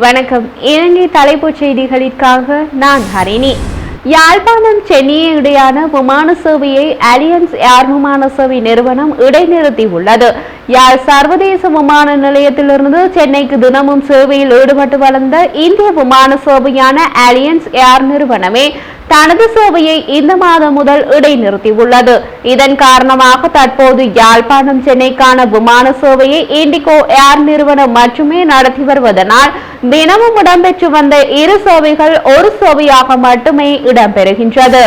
வணக்கம். இலங்கை தலைப்புச் செய்திகளுக்காக நான் ஹரிணி. யாழ்ப்பாணம் சென்னையை இடையான விமான சேவையை அலியன்ஸ் ஏர் விமான சேவை நிறுவனம் இடைநிறுத்தியுள்ளது. யாழ் சர்வதேச விமான நிலையத்திலிருந்து சென்னைக்கு தினமும் சேவையில் ஈடுபட்டு வளர்ந்த இந்திய விமான சேவையான அலியன்ஸ் ஏர் நிறுவனமே தனது சேவையை இந்த மாதம் முதல் இடைநிறுத்தியுள்ளது. இதன் காரணமாக தற்போது யாழ்ப்பாணம் சென்னைக்கான விமான சேவையை இண்டிகோ ஏர் நிறுவனம் மட்டுமே நடத்தி வருவதனால் தினமும் இடம்பெற்று வந்த இரு சேவைகள் ஒரு சேவையாக மட்டுமே இடம்பெறுகின்றது.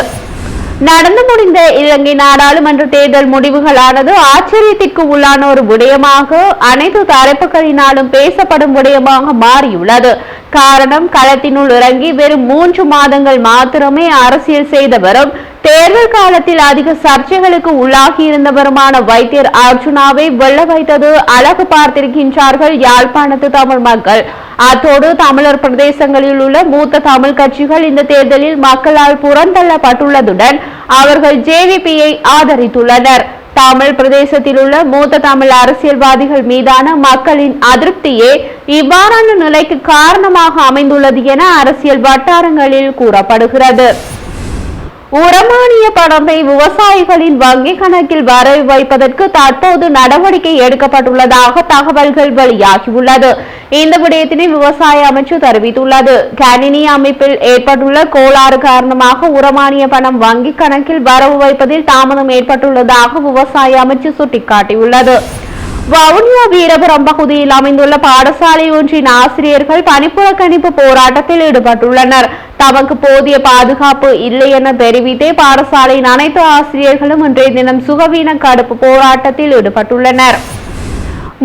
நடந்து முடிந்த இலங்கை நாடாளுமன்ற தேர்தல் முடிவுகளானது ஆச்சரியத்திற்கு உள்ளான ஒரு விடயமாக அனைத்து தரப்புகளினாலும் பேசப்படும் விடயமாக மாறியுள்ளது. காரணம் களத்தினுள் இறங்கி வெறும் மூன்று மாதங்கள் மாத்திரமே அரசியல் செய்தவரும் தேர்தல் காலத்தில் அதிக சர்ச்சைகளுக்கு உள்ளாகி இருந்தவருமான வைத்தியர் அர்ஜுனாவை வெள்ள வைத்தது அழகு பார்த்திருக்கின்றார்கள் யாழ்ப்பாணத்து தமிழ் மக்கள். அத்தோடு தமிழர் பிரதேசங்களில் உள்ள மூத்த தமிழ் கட்சிகள் இந்த தேர்தலில் மக்களால் புறந்தள்ளப்பட்டுள்ளதுடன் அவர்கள் ஜேவிபியை ஆதரித்துள்ளனர். தமிழ் பிரதேசத்தில் உள்ள மூத்த தமிழ் அரசியல்வாதிகள் மீதான மக்களின் அதிருப்தியே இவ்வாறான நிலைக்கு காரணமாக அமைந்துள்ளது என அரசியல் வட்டாரங்களில் கூறப்படுகிறது. உரமானிய பணத்தை விவசாயிகளின் வங்கி கணக்கில் வரவு வைப்பதற்கு தற்போது நடவடிக்கை எடுக்கப்பட்டுள்ளதாக தகவல்கள் வெளியாகியுள்ளது. இந்த விடயத்தினை விவசாய அமைச்சு தெரிவித்துள்ளது. கணினி அமைப்பில் ஏற்பட்டுள்ள கோளாறு காரணமாக உரமானிய பணம் வங்கி கணக்கில் வரவு வைப்பதில் தாமதம் ஏற்பட்டுள்ளதாக விவசாய அமைச்சு சுட்டிக்காட்டியுள்ளது. வவுனியா வீரபுரம் பகுதியில் அமைந்துள்ள பாடசாலை ஒன்றின் ஆசிரியர்கள் பணிப்புறக்கணிப்பு போராட்டத்தில் ஈடுபட்டுள்ளனர். தமக்கு போதிய பாதுகாப்பு இல்லை என தெரிவித்தே பாடசாலையின் அனைத்து ஆசிரியர்களும் இன்றைய தினம் சுகவீன கடுப்பு போராட்டத்தில் ஈடுபட்டுள்ளனர்.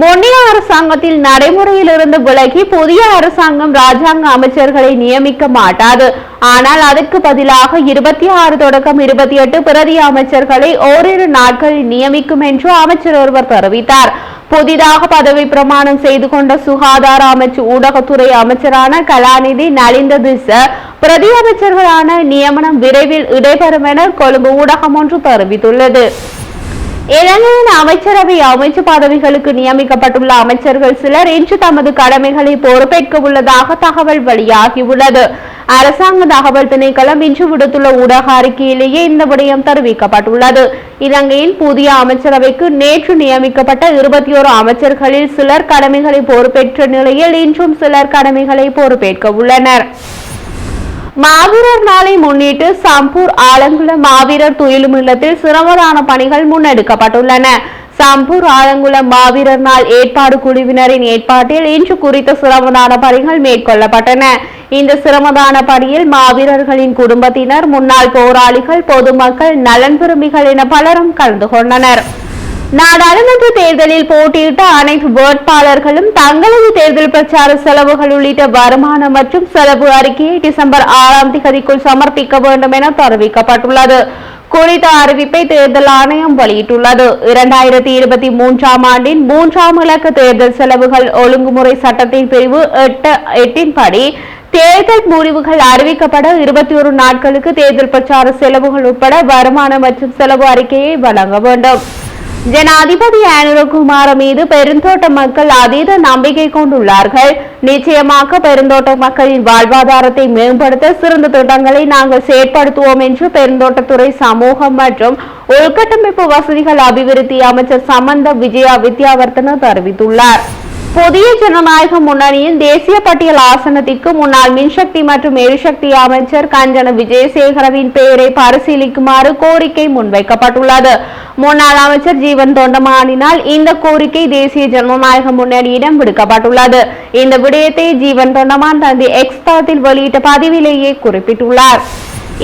முன்னைய அரசாங்கத்தில் நடைமுறையில் இருந்து விலகி புதிய அரசாங்கம் ராஜாங்க அமைச்சர்களை நியமிக்க மாட்டாது. ஆனால் அதற்கு பதிலாக இருபத்தி ஆறு தொடக்கம் இருபத்தி எட்டு பிரதி அமைச்சர்களை ஓரிரு நாட்களில் நியமிக்கும் என்று அமைச்சர் ஒருவர் தெரிவித்தார். புதிதாக பதவி பிரமாணம் செய்து கொண்ட சுகாதார அமைச்சு ஊடகத்துறை அமைச்சரான கலாநிதி நலிந்த திச பிரதி அமைச்சர்களான நியமனம் விரைவில் இடம்பெறும் என கொழும்பு ஊடகம் ஒன்று தெரிவித்துள்ளது. இலங்கையின் அமைச்சரவை அமைச்சு பதவிகளுக்கு நியமிக்கப்பட்டுள்ள அமைச்சர்கள் சிலர் இன்று தமது கடமைகளை பொறுப்பேற்க உள்ளதாக தகவல் வெளியாகியுள்ளது. அரசாங்க தகவல் திணைக்களம் இன்று விடுத்துள்ள ஊடக அறிக்கையிலேயே இந்த விடயம் தெரிவிக்கப்பட்டுள்ளது. இலங்கையில் புதிய அமைச்சரவைக்கு நேற்று நியமிக்கப்பட்ட இருபத்தி ஓரு அமைச்சர்களில் சிலர் கடமைகளை பொறுப்பேற்ற நிலையில் இன்றும் சிலர் கடமைகளை பொறுப்பேற்க உள்ளனர். மாவீரர் நாளை முன்னிட்டு சம்பூர் ஆலங்குளம் மாவீரர் துயிலும் இல்லத்தில் சிரமதான பணிகள் முன்னெடுக்கப்பட்டுள்ளன. சம்பூர் ஆலங்குளம் மாவீரர் நாள் ஏற்பாடு குழுவினரின் ஏற்பாட்டில் இன்று குறித்த சிரமதான பணிகள் மேற்கொள்ளப்பட்டன. இந்த சிரமதான பணியில் மாவீரர்களின் குடும்பத்தினர் முன்னாள் போராளிகள் பொதுமக்கள் நலன் விரும்பிகள் என பலரும் கலந்து கொண்டனர். நாடாளுமன்ற தேர்தலில் போட்டியிட்ட அனைத்து வேட்பாளர்களும் தங்களது தேர்தல் பிரச்சார செலவுகள் உள்ளிட்ட வருமானம் மற்றும் செலவு அறிக்கையை டிசம்பர் ஆறாம் தேதிக்குள் சமர்ப்பிக்க வேண்டும் என தெரிவிக்கப்பட்டுள்ளது. குறித்த அறிவிப்பை தேர்தல் ஆணையம் வெளியிட்டுள்ளது. இரண்டாயிரத்தி இருபத்தி மூன்றாம் ஆண்டின் மூன்றாம் இலக்க தேர்தல் செலவுகள் ஒழுங்குமுறை சட்டத்தின் பிரிவு எட்டு எட்டின்படி தேர்தல் முடிவுகள் அறிவிக்கப்பட இருபத்தி ஒரு நாட்களுக்கு தேர்தல் பிரச்சார செலவுகள் உட்பட வருமானம் மற்றும் செலவு அறிக்கையை வழங்க வேண்டும். ஜனாதிபதி அனுரகுமார மீது பெருந்தோட்ட மக்கள் அதீத நம்பிக்கை கொண்டுள்ளார்கள். நிச்சயமாக பெருந்தோட்ட மக்களின் வாழ்வாதாரத்தை மேம்படுத்த சிறந்த திட்டங்களை நாங்கள் செயற்படுத்துவோம் என்று பெருந்தோட்டத்துறை சமூகம் மற்றும் உள்கட்டமைப்பு வசதிகள் அபிவிருத்தி அமைச்சர் சம்பந்த விஜயா வித்யாவர்த்தன தெரிவித்துள்ளார். புதிய ஜனநாயக முன்னணியின் தேசிய பட்டியல் ஆசனத்திற்கு முன்னாள் மின்சக்தி மற்றும் எரிசக்தி அமைச்சர் கஞ்சன விஜயசேகரவின் பெயரை பரிசீலிக்குமாறு கோரிக்கை முன்வைக்கப்பட்டுள்ளது. முன்னாள் அமைச்சர் ஜீவன் தொண்டமானினால் இந்த கோரிக்கை தேசிய ஜனநாயக முன்னணியிடம் விடுக்கப்பட்டுள்ளது. இந்த விடயத்தை ஜீவன் தொண்டமான் தந்தை எக்ஸ் தளத்தில் வெளியிட்ட பதிவிலேயே குறிப்பிட்டுள்ளார்.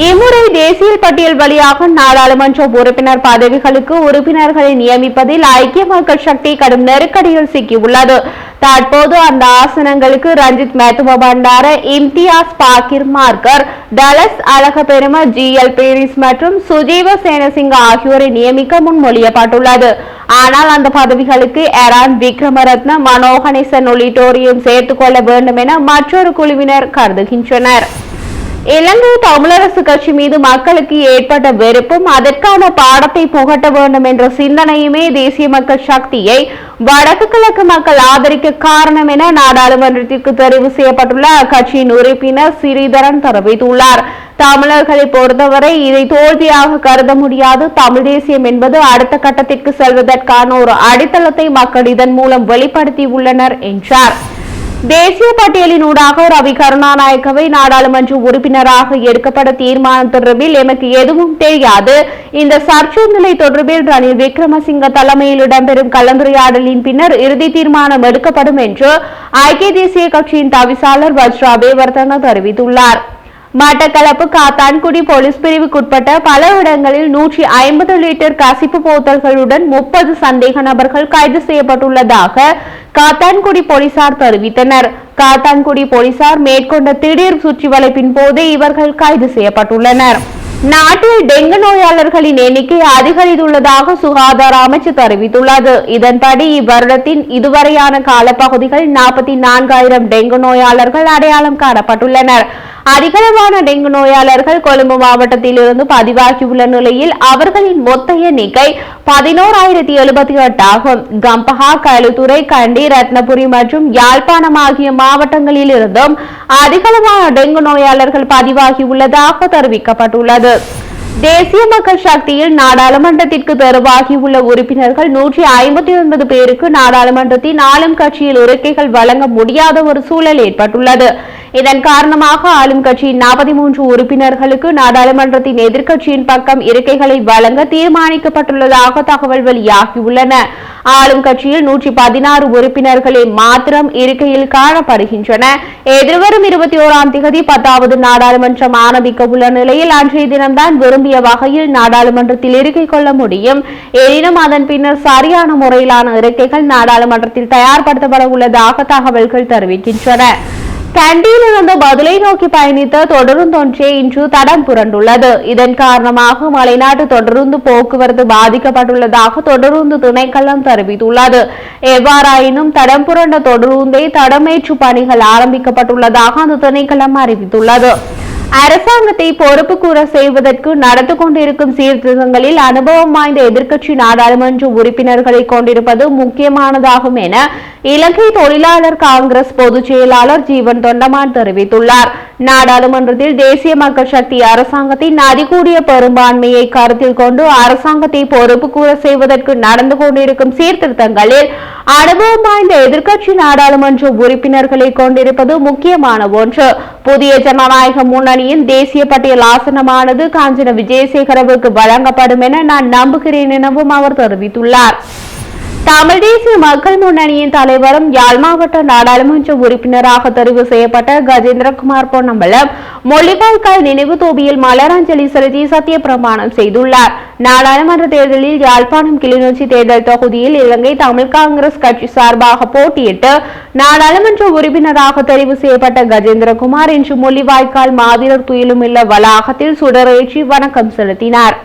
இம்முறை தேசிய பட்டியல் வழியாக நாடாளுமன்ற உறுப்பினர் பதவிகளுக்கு உறுப்பினர்களை நியமிப்பதில் ஐக்கிய மக்கள் சக்தி கடும் நெருக்கடியில் சிக்கியுள்ளது. தற்போது அந்த ஆசனங்களுக்கு ரஞ்சித் மேத்துவ பண்டார இம்தியாஸ் பாக்கிர் மார்க்கர் டலஸ் அழகபெரும ஜி. எல். பேரிஸ் மற்றும் சுஜீவ சேனசிங்க ஆகியோரை நியமிக்க முன்மொழியப்பட்டுள்ளது. ஆனால் அந்த பதவிகளுக்கு எரான் விக்ரமரத்ன மனோகணேசன் உள்ளிட்டோரையும் சேர்த்துக் கொள்ள வேண்டும் என மற்றொரு குழுவினர் கருதுகின்றனர். இலங்கை தமிழரசு கட்சி மீது மக்களுக்கு ஏற்பட்ட வெறுப்பும் அதற்கான பாடத்தை புகட்ட வேண்டும் என்ற சிந்தனையுமே தேசிய மக்கள் சக்தியை வடக்கு கிழக்கு மக்கள் ஆதரிக்க காரணம் என நாடாளுமன்றத்திற்கு தெரிவு செய்யப்பட்டுள்ள அக்கட்சியின் உறுப்பினர் சிறிதரன் தெரிவித்துள்ளார். தமிழர்களை பொறுத்தவரை இதை தோல்வியாக கருத முடியாது. தமிழ் தேசியம் என்பது அடுத்த கட்டத்திற்கு செல்வதற்கான ஒரு அடித்தளத்தை மக்கள் இதன் மூலம் வெளிப்படுத்தி உள்ளனர் என்றார். தேசிய பட்டியலினூடாக ரவி கருணாநாயக்கவை நாடாளுமன்ற உறுப்பினராக எடுக்கப்பட தீர்மானம் தொடர்பில் எமக்கு எதுவும் தெரியாது. இந்த சர்ச்சை நிலை தொடர்பில் ரணில் விக்ரமசிங்க தலைமையில் இடம்பெறும் கலந்துரையாடலின் பின்னர் இறுதி தீர்மானம் எடுக்கப்படும் என்று ஐக்கிய தேசிய கட்சியின் தவிசாளர் வஜ்ரா அபேவர்தன தெரிவித்துள்ளார். மட்டக்களப்பு காத்தான்குடி போலீஸ் பிரிவுக்குட்பட்ட பல இடங்களில் நூற்றி ஐம்பது லிட்டர் கசிப்பு போத்தல்களுடன் முப்பது சந்தேக நபர்கள் கைது செய்யப்பட்டுள்ளதாக காத்தான்குடி போலீசார் தெரிவித்தனர். காத்தான்குடி போலீசார் மேற்கொண்ட திடீர் சுற்றி வளைப்பின் போது இவர்கள் கைது செய்யப்பட்டுள்ளனர். நாட்டில் டெங்கு நோயாளர்களின் எண்ணிக்கை அதிகரித்துள்ளதாக சுகாதார அமைச்சு தெரிவித்துள்ளது. இதன்படி இவ்வருடத்தின் இதுவரையான காலப்பகுதிகள் நாற்பத்தி நான்காயிரம் டெங்கு நோயாளர்கள் அடையாளம் காணப்பட்டுள்ளனர். அதிகளவான டெங்கு நோயாளர்கள் கொழும்பு மாவட்டத்தில் இருந்து பதிவாகியுள்ள நிலையில் அவர்களின் மொத்த எண்ணிக்கை பதினோராயிரத்தி எழுபத்தி எட்டு ஆகும் கம்பஹா களுத்துறை கண்டி ரத்னபுரி மற்றும் யாழ்ப்பாணம் ஆகிய மாவட்டங்களில் இருந்தும் அதிகளவான டெங்கு நோயாளர்கள் பதிவாகியுள்ளதாக தெரிவிக்கப்பட்டுள்ளது. தேசிய மக்கள் சக்தியில் நாடாளுமன்றத்திற்கு தெரிவாகியுள்ள உறுப்பினர்கள் நூற்றி ஐம்பத்தி ஒன்பது பேருக்கு நாடாளுமன்றத்தின் ஆளும் கட்சியில் இருக்கைகள் வழங்க முடியாத ஒரு சூழல் ஏற்பட்டுள்ளது. இதன் காரணமாக ஆளும் கட்சியின் நாற்பத்தி மூன்று உறுப்பினர்களுக்கு நாடாளுமன்றத்தின் எதிர்க்கட்சியின் பக்கம் இருக்கைகளை வழங்க தீர்மானிக்கப்பட்டுள்ளதாக தகவல் வெளியாகியுள்ளன. ஆளும் கட்சியில் நூற்றி பதினாறு உறுப்பினர்களே மாத்திரம் இருக்கையில் காணப்படுகின்றன. எதிர்வரும் இருபத்தி ஓராம் திகதி பத்தாவது நாடாளுமன்றம் ஆரம்பிக்க உள்ள நிலையில் அன்றைய தினம்தான் விரும்பிய வகையில் நாடாளுமன்றத்தில் இருக்கை கொள்ள முடியும். எனினும் அதன் பின்னர் சரியான முறையிலான இருக்கைகள் நாடாளுமன்றத்தில் தயார்படுத்தப்பட உள்ளதாக தகவல்கள் தெரிவிக்கின்றன. கண்டியிலிருந்து பதிலை நோக்கி பயணித்த தொடருந்தொன்றே இன்று தடம் புரண்டுள்ளது. இதன் காரணமாக மலைநாட்டு தொடருந்து போக்குவரத்து பாதிக்கப்பட்டுள்ளதாக தொடருந்து திணைக்களம் தெரிவித்துள்ளது. எவ்வாறாயினும் தடம் புரண்ட தொடருந்தை தடமேற்று பணிகள் ஆரம்பிக்கப்பட்டுள்ளதாக அந்த திணைக்களம் அறிவித்துள்ளது. அரசாங்கத்தை பொறுப்பு கூற செய்வதற்கு நடந்து கொண்டிருக்கும் சீர்திருத்தங்களில் அனுபவம் வாய்ந்த எதிர்க்கட்சி நாடாளுமன்ற உறுப்பினர்களை கொண்டிருப்பது முக்கியமானதாகும் என இலங்கை தொழிலாளர் காங்கிரஸ் பொதுச் செயலாளர் ஜீவன் தொண்டமான் தெரிவித்துள்ளார். நாடாளுமன்றத்தில் தேசிய மக்கள் சக்தி அரசாங்கத்தின் அதிகூடிய பெரும்பான்மையை கருத்தில் கொண்டு அரசாங்கத்தை பொறுப்பு கூற செய்வதற்கு நடந்து கொண்டிருக்கும் சீர்திருத்தங்களில் அனுபவம் வாய்ந்த எதிர்க்கட்சி நாடாளுமன்ற உறுப்பினர்களை கொண்டிருப்பது முக்கியமான ஒன்று. புதிய ஜனநாயக முன்னணி அணியின் தேசிய பட்டியல் ஆசனமானது காஞ்சன விஜயசேகரவுக்கு வழங்கப்படும் என நான் நம்புகிறேன் எனவும் அவர் தெரிவித்துள்ளார். தமிழ் தேசிய மக்கள் முன்னணியின் தலைவரும் யாழ் மாவட்ட நாடாளுமன்ற உறுப்பினராக தெரிவு செய்யப்பட்ட கஜேந்திரகுமார் பொன்னம்பலம் மொழிவாய்க்கால் நினைவு தோபியில் மலரஞ்சலி செலுத்தி சத்திய பிரமாணம் செய்துள்ளார். நாடாளுமன்ற தேர்தலில் யாழ்ப்பாணம் கிளிநொச்சி தேர்தல் தொகுதியில் இலங்கை தமிழ் காங்கிரஸ் கட்சி சார்பாக போட்டியிட்டு நாடாளுமன்ற உறுப்பினராக தெரிவு செய்யப்பட்ட கஜேந்திரகுமார் இன்று மொழிவாய்க்கால் மாவீரர் துயிலுமில்ல வளாகத்தில் சுடரேற்றி வணக்கம் செலுத்தினார்.